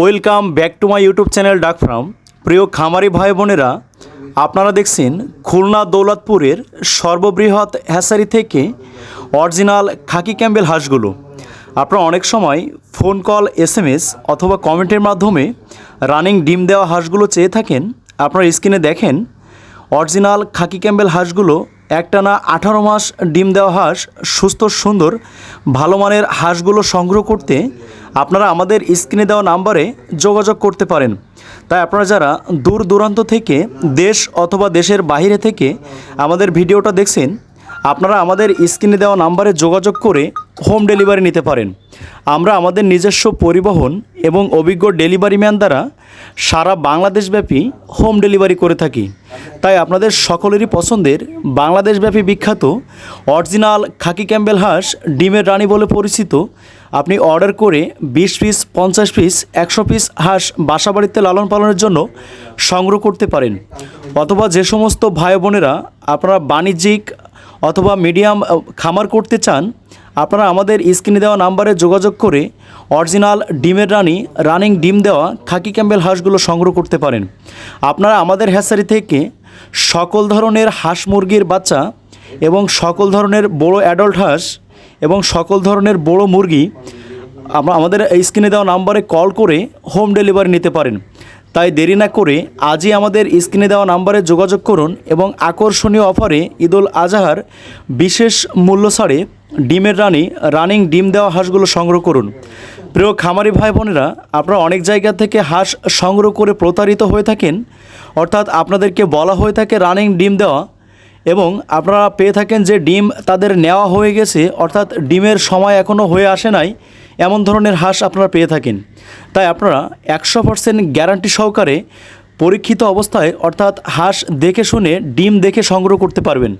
Welcome back to my YouTube channel duck farm. প্রিয় খামারি ভাই বোনেরা, আপনারা দেখছেন খুলনা দৌলতপুরের সর্ববৃহৎ হ্যাসারি থেকে অরিজিনাল খাকি ক্যাম্বেল হাঁসগুলো। আপনারা অনেক সময় phone call S M S অথবা কমেন্টের মাধ্যমে রানিং ডিম দেওয়া হাঁসগুলো চেয়ে থাকেন। আপনারা স্ক্রিনে দেখেন অরিজিনাল খাকি ক্যাম্বেল হাঁসগুলো একটানা আঠারো মাস ডিম দেওয়া হাঁস সুস্থ, সুন্দর, ভালো মানের হাঁসগুলো সংগ্রহ করতে আপনারা আমাদের স্ক্রিনে দেওয়া নাম্বারে যোগাযোগ করতে পারেন। তাই আপনারা যারা দূর দূরান্ত থেকে দেশ অথবা দেশের বাহিরে থেকে আমাদের ভিডিওটা দেখছেন আপনারা আমাদের স্ক্রিনে দেওয়া নাম্বারে যোগাযোগ করে হোম ডেলিভারি নিতে পারেন। আমরা আমাদের নিজস্ব পরিবহন এবং অভিজ্ঞ ডেলিভারি ম্যান দ্বারা সারা বাংলাদেশব্যাপী হোম ডেলিভারি করে থাকি। তাই আপনাদের সকলেরই পছন্দের বাংলাদেশব্যাপী বিখ্যাত অরিজিনাল খাকি ক্যাম্বেল হাঁস, ডিমের রানী বলে পরিচিত। আপনি অর্ডার করে বিশ পিস, পঞ্চাশ পিস, একশো পিস হাঁস বাসা বাড়িতে লালন পালনের জন্য সংগ্রহ করতে পারেন। অথবা যে সমস্ত ভাই বোনেরা আপনারা বাণিজ্যিক অথবা মিডিয়াম খামার করতে চান, আপনারা আমাদের স্ক্রিনে দেওয়া নাম্বারে যোগাযোগ করে অরিজিনাল ডিমের রানী, রানিং ডিম দেওয়া খাকি ক্যাম্বেল হাঁসগুলো সংগ্রহ করতে পারেন। আপনারা আমাদের হ্যাসারি থেকে সকল ধরনের হাঁস মুরগির বাচ্চা এবং সকল ধরনের বড় অ্যাডাল্ট হাঁস এবং সকল ধরনের বড় মুরগি আমাদের স্ক্রিনে দেওয়া নাম্বারে কল করে হোম ডেলিভারি নিতে পারেন। তাই দেরি না করে আজই আমাদের স্ক্রিনে দেওয়া নাম্বারে যোগাযোগ করুন এবং আকর্ষণীয় অফারে ঈদুল আজহার বিশেষ মূল্য ছাড়ে ডিমের রানী, রানিং ডিম দেওয়া হাঁসগুলো সংগ্রহ করুন। প্রিয় খামারি ভাই বোনেরা, আপনারা অনেক জায়গা থেকে হাঁস সংগ্রহ করে প্রতারিত হয়ে থাকেন। অর্থাৎ আপনাদেরকে বলা হয়ে থাকে রানিং ডিম দেওয়া এবং আপনারা পেয়ে থাকেন যে ডিম তাদের নেওয়া হয়ে গেছে, অর্থাৎ ডিমের সময় এখনও হয়ে আসে নাই, এমন ধরনের হাঁস আপনারা পেয়ে থাকেন। তাই আপনারা একশো পার্সেন্ট গ্যারান্টি সহকারে পরীক্ষিত অবস্থায়, অর্থাৎ হাঁস দেখে শুনে, ডিম দেখে সংগ্রহ করতে পারবেন।